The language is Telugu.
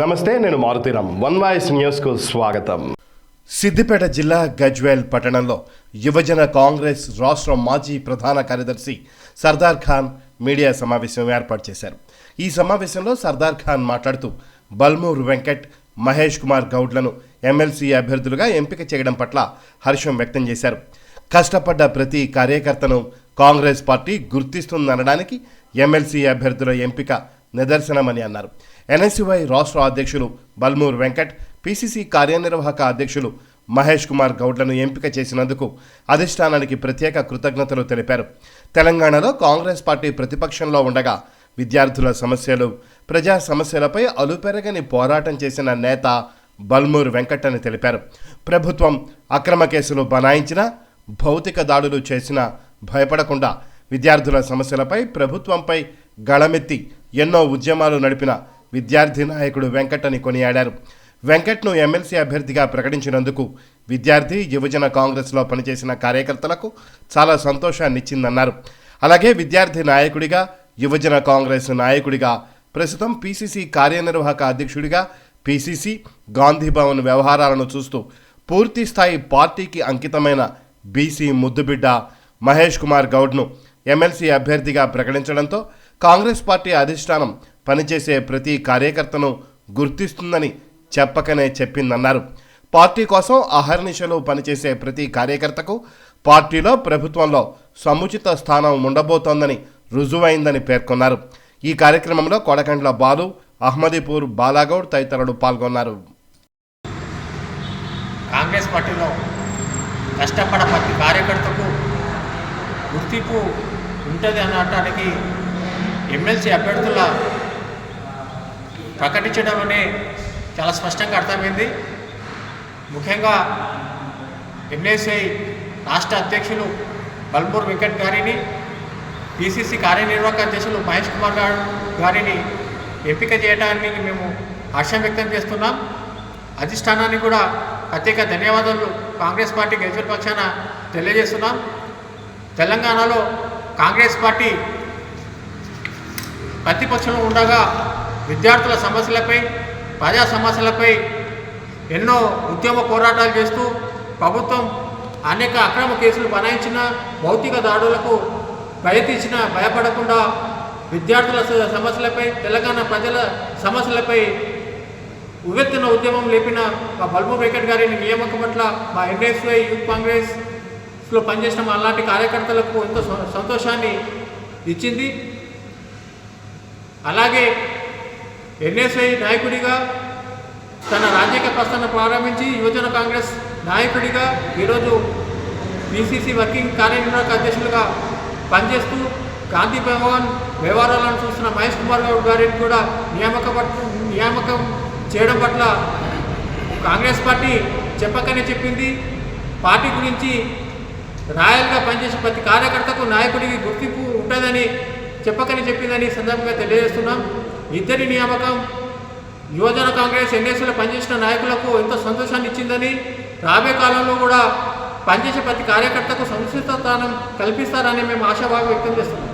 నమస్తే నేను మారుతీరామ్ వన్ వాయిస్ న్యూస్కు స్వాగతం. సిద్దిపేట జిల్లా గజ్వేల్ పట్టణంలో యువజన కాంగ్రెస్ రాష్ట్ర మాజీ ప్రధాన కార్యదర్శి సర్దార్ ఖాన్ మీడియా సమావేశం ఏర్పాటు చేశారు. ఈ సమావేశంలో సర్దార్ ఖాన్ మాట్లాడుతూ బల్మూర్ వెంకట్ మహేష్ కుమార్ గౌడ్లను ఎమ్మెల్సీ అభ్యర్థులుగా ఎంపిక చేయడం పట్ల హర్షం వ్యక్తం చేశారు. కష్టపడ్డ ప్రతి కార్యకర్తను కాంగ్రెస్ పార్టీ గుర్తిస్తుందనడానికి ఎమ్మెల్సీ అభ్యర్థుల ఎంపిక నిదర్శనమని అన్నారు. ఎన్ఎస్యువై రాష్ట్ర అధ్యక్షులు బల్మూర్ వెంకట్ పిసిసి కార్యనిర్వాహక అధ్యక్షులు మహేష్ కుమార్ గౌడ్లను ఎంపిక చేసినందుకు అధిష్టానానికి ప్రత్యేక కృతజ్ఞతలు తెలిపారు. తెలంగాణలో కాంగ్రెస్ పార్టీ ప్రతిపక్షంలో ఉండగా విద్యార్థుల సమస్యలు ప్రజా సమస్యలపై అలుపెరగని పోరాటం చేసిన నేత బల్మూర్ వెంకట్ అని తెలిపారు. ప్రభుత్వం అక్రమ కేసులు బనాయించినా భౌతిక దాడులు చేసినా భయపడకుండా విద్యార్థుల సమస్యలపై ప్రభుత్వంపై గళమెత్తి ఎన్నో ఉద్యమాలు నడిపిన విద్యార్థి నాయకుడు వెంకట్ అని కొనియాడారు. వెంకట్ను ఎమ్మెల్సీ అభ్యర్థిగా ప్రకటించినందుకు విద్యార్థి యువజన కాంగ్రెస్లో పనిచేసిన కార్యకర్తలకు చాలా సంతోషాన్నిచ్చిందన్నారు. అలాగే విద్యార్థి నాయకుడిగా యువజన కాంగ్రెస్ నాయకుడిగా ప్రస్తుతం పీసీసీ కార్యనిర్వాహక అధ్యక్షుడిగా పీసీసీ గాంధీభవన్ వ్యవహారాలను చూస్తూ పూర్తి స్థాయి పార్టీకి అంకితమైన బీసీ ముద్దుబిడ్డ మహేష్ కుమార్ గౌడ్ను ఎమ్మెల్సీ అభ్యర్థిగా ప్రకటించడంతో కాంగ్రెస్ పార్టీ అధిష్టానం పనిచేసే ప్రతి కార్యకర్తను గుర్తిస్తుందని చెప్పకనే చెప్పిందన్నారు. పార్టీ కోసం అహర్నిశలు పనిచేసే ప్రతి కార్యకర్తకు పార్టీలో ప్రభుత్వంలో సముచిత స్థానం ఉండబోతోందని రుజువైందని పేర్కొన్నారు. ఈ కార్యక్రమంలో కొడకండ్ల బాలు అహ్మదీపూర్ బాలాగౌడ్ తదితరులు పాల్గొన్నారు. కాంగ్రెస్ పార్టీలో కష్టపడ ప్రతి కార్యకర్తకు గుర్తింపు ఉంటుంది అనడానికి ఎమ్మెల్సీ అభ్యర్థుల ప్రకటించడం అనే చాలా స్పష్టంగా అర్థమైంది. ముఖ్యంగా ఎన్ఎస్ఐ రాష్ట్ర అధ్యక్షులు బల్మూర్ వెంకట్ గారిని పిసిసి కార్యనిర్వాహక అధ్యక్షులు మహేష్ కుమార్ గారు గారిని ఎంపిక చేయడానికి మేము హర్షం వ్యక్తం చేస్తున్నాం. అధిష్టానానికి కూడా ప్రత్యేక ధన్యవాదాలు కాంగ్రెస్ పార్టీ గెలిచిన పక్షాన తెలియజేస్తున్నాం. తెలంగాణలో కాంగ్రెస్ పార్టీ ప్రతిపక్షంలో ఉండగా విద్యార్థుల సమస్యలపై ప్రజా సమస్యలపై ఎన్నో ఉద్యమ పోరాటాలు చేస్తూ ప్రభుత్వం అనేక అక్రమ కేసులు బనాయించిన భౌతిక దాడులకు ప్రయత్నించిన భయపడకుండా విద్యార్థుల సమస్యలపై తెలంగాణ ప్రజల సమస్యలపై ఉవ్వెత్తున ఉద్యమం లేపిన మా బల్బు వెంకట్ గారిని నియామకం పట్ల మా ఎన్ఎస్వై యూత్ కాంగ్రెస్లో పనిచేసిన మా అలాంటి కార్యకర్తలకు ఎంతో సంతోషాన్ని ఇచ్చింది. అలాగే ఎన్ఎస్ఐ నాయకుడిగా తన రాజకీయ ప్రస్థానం ప్రారంభించి యువజన కాంగ్రెస్ నాయకుడిగా ఈరోజు బీసీసీ వర్కింగ్ కార్యనిర్వాహక అధ్యక్షులుగా పనిచేస్తూ గాంధీ భవన్ వ్యవహారాలను చూస్తున్న మహేష్ కుమార్ గౌడ్ గారిని కూడా నియామక నియామకం చేయడం పట్ల కాంగ్రెస్ పార్టీ చెప్పకనే చెప్పింది. పార్టీ గురించి రాయల్గా పనిచేసే ప్రతి కార్యకర్తకు నాయకుడికి గుర్తింపు ఉంటుందని చెప్పకని చెప్పిందని సందర్భంగా తెలియజేస్తున్నాం. ఇద్దరి నియామకం యువజన కాంగ్రెస్ ఎన్ఎస్లో పనిచేసిన నాయకులకు ఎంతో సంతోషాన్ని ఇచ్చిందని రాబోయే కాలంలో కూడా పనిచేసే ప్రతి కార్యకర్తకు సంసిద్ధ స్థానం కల్పిస్తారని మేము ఆశాభావం వ్యక్తం చేస్తున్నాం.